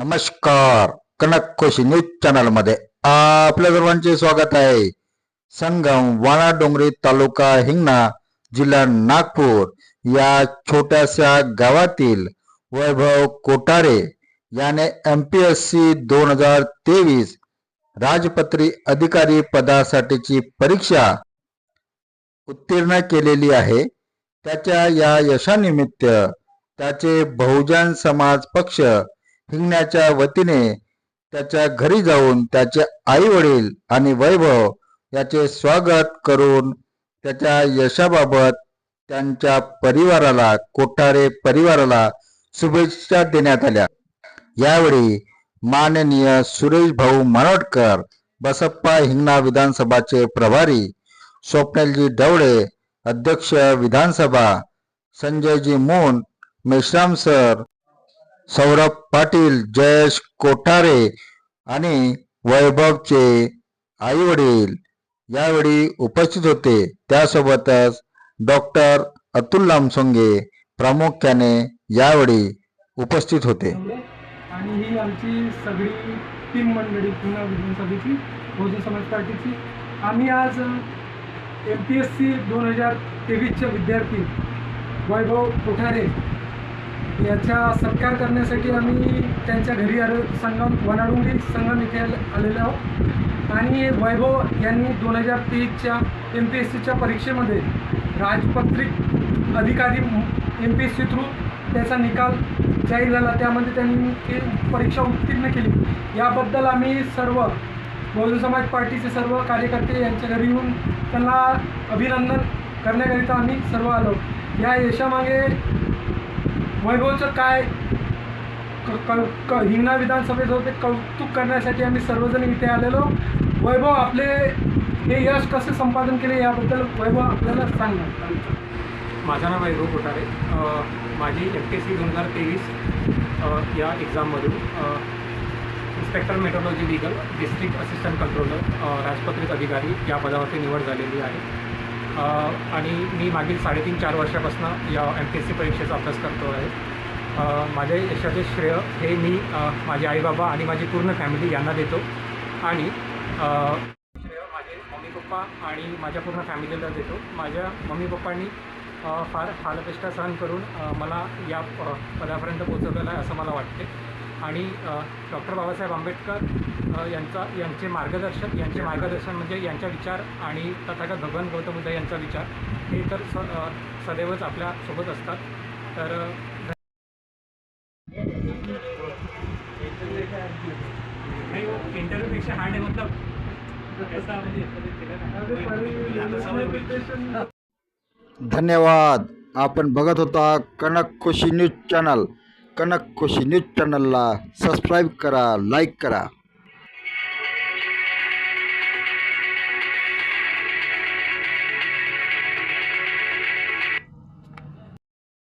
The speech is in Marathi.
नमस्कार. कनक खुशी न्यूज चॅनलमध्ये आपल्या सर्वांचे स्वागत आहे. संगम वाणा डोंगरी तालुका हिंगणा जिल्हा नागपूर या छोट्याशा गावातील वैभव कोठारे याने एम पी एस सी दोन हजार तेवीस राजपत्री अधिकारी पदासाठीची परीक्षा उत्तीर्ण केलेली आहे. त्याच्या या यशानिमित्त त्याचे बहुजन समाज पक्ष हिंगण्याच्या वतीने त्याच्या घरी जाऊन त्याचे आई वडील आणि वैभव याचे स्वागत करून त्याच्या यशाबाबत त्यांच्या परिवाराला कोठारे परिवाराला शुभेच्छा देण्यात आल्या. यावेळी माननीय सुरेश भाऊ मनोटकर बसप्पा हिंगणा विधानसभाचे प्रभारी स्वप्नलजी डवळे अध्यक्ष विधानसभा संजयजी मोन मेश्राम सर सौरभ पाटील जयेश कोठारे आणि वैभवचे आई वडील यावेळी उपस्थित होते. त्यासोबतच डॉक्टर अतुल लामसोंगे प्रामुख्याने यावेळी उपस्थित होते. आणि ही आमची सगळी तीन मंडळी पुन्हा विधानसभेची बहुजन समाज पार्टीची. आम्ही आज एम पी एस सी दोन हजार तेवीसचे विद्यार्थी वैभव कोठारे याचा सत्कार करण्यासाठी आम्ही त्यांच्या घरी आलो. संगम वनाडुंगी संगम इथे आलेलो आहोत. आणि वैभव यांनी दोन हजार तेवीसच्या एम पी एस सीच्या परीक्षेमध्ये राजपत्रित अधिकारी M P S C through त्याचा निकाल जाहीर झाला. त्यामध्ये त्यांनी ती परीक्षा उत्तीर्ण केली. याबद्दल आम्ही सर्व बहुजन समाज पार्टीचे सर्व कार्यकर्ते यांच्या घरी येऊन त्यांना अभिनंदन करण्याकरिता आम्ही सर्व आलो. या यशामागे वैभवचं काय? क क क हिंगणा विधानसभेचं ते कौतुक करण्यासाठी आम्ही सर्वजण इथे आलेलो. वैभव आपले हे यश कसे संपादन केले याबद्दल वैभव आपल्याला सांगणार माझं नाव वैभव कोठारे. माझी एफ टी सी दोन हजार तेवीस या एक्झाममधून inspector metrology legal district assistant controller राजपत्रित अधिकारी या पदावरती निवड झालेली आहे. आणि मी मागील साडेतीन चार वर्षापासून या एम पी एस सी परीक्षेचा अभ्यास करतो आहे. माझे माझ्या यशाचे श्रेय हे मी माझे आईबाबा आणि माझी पूर्ण फॅमिली यांना देतो. आणि श्रेय माझे मम्मी पप्पा आणि माझ्या पूर्ण फॅमिलीला देतो. माझ्या मम्मी पप्पांनी फार हालपेष्टा सहन करून मला या पदापर्यंत पोचवलेलं आहे असं मला वाटते. आणि डॉक्टर बाबासाहेब आंबेडकर यांचा यांचे मार्गदर्शन यांचे मार्गदर्शन म्हणजे यांचा विचार आणि तथागत भगवान गौतम बुद्ध यांचा विचार. हे तर स सदैवच आपल्यासोबत असतात. तर इंटरव्ह्यूपेक्षा हार्ड हो, आहे मतलब. म्हणजे धन्यवाद. आपण बघत होता Kanak Khushi news channel. Kanak Khushi news चॅनलला सबस्क्राईब करा लाईक करा.